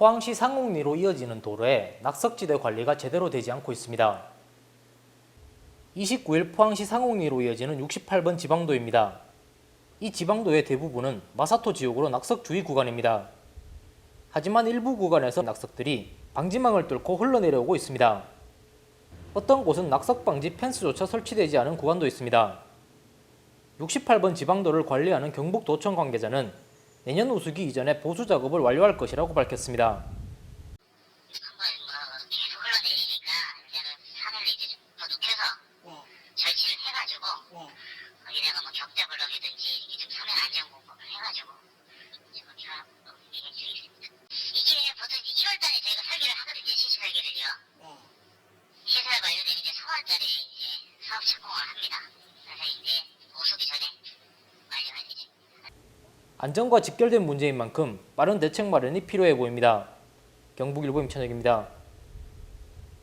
포항시 상옥리로 이어지는 도로에 낙석지대 관리가 제대로 되지 않고 있습니다. 29일 포항시 상옥리로 이어지는 68번 지방도입니다. 이 지방도의 대부분은 마사토 지역으로 낙석 주의 구간입니다. 하지만 일부 구간에서 낙석들이 방지망을 뚫고 흘러내려오고 있습니다. 어떤 곳은 낙석 방지 펜스조차 설치되지 않은 구간도 있습니다. 68번 지방도를 관리하는 경북도청 관계자는 내년 우수기 이전에 보수 작업을 완료할 것이라고 밝혔습니다. 한번 뭐 계속 흘러내리니까 이제는 산을 이제 좀더 눕혀서 절치를 해가지고 거기다가 뭐 격자블럭이든지 이게 좀 서면 안전 공법을 해가지고 지금 제가 뭐 얘기 중에 있습니다. 이게 보통 이제 1월달에 저희가 설계를 하거든요 시설 설계를요. 시설 완료된 이제 4월달에 이제 사업 착공을 합니다. 그래서 이제 오수기 전에 완료할 예정. 안전과 직결된 문제인 만큼 빠른 대책 마련이 필요해 보입니다. 경북일보 임천혁입니다.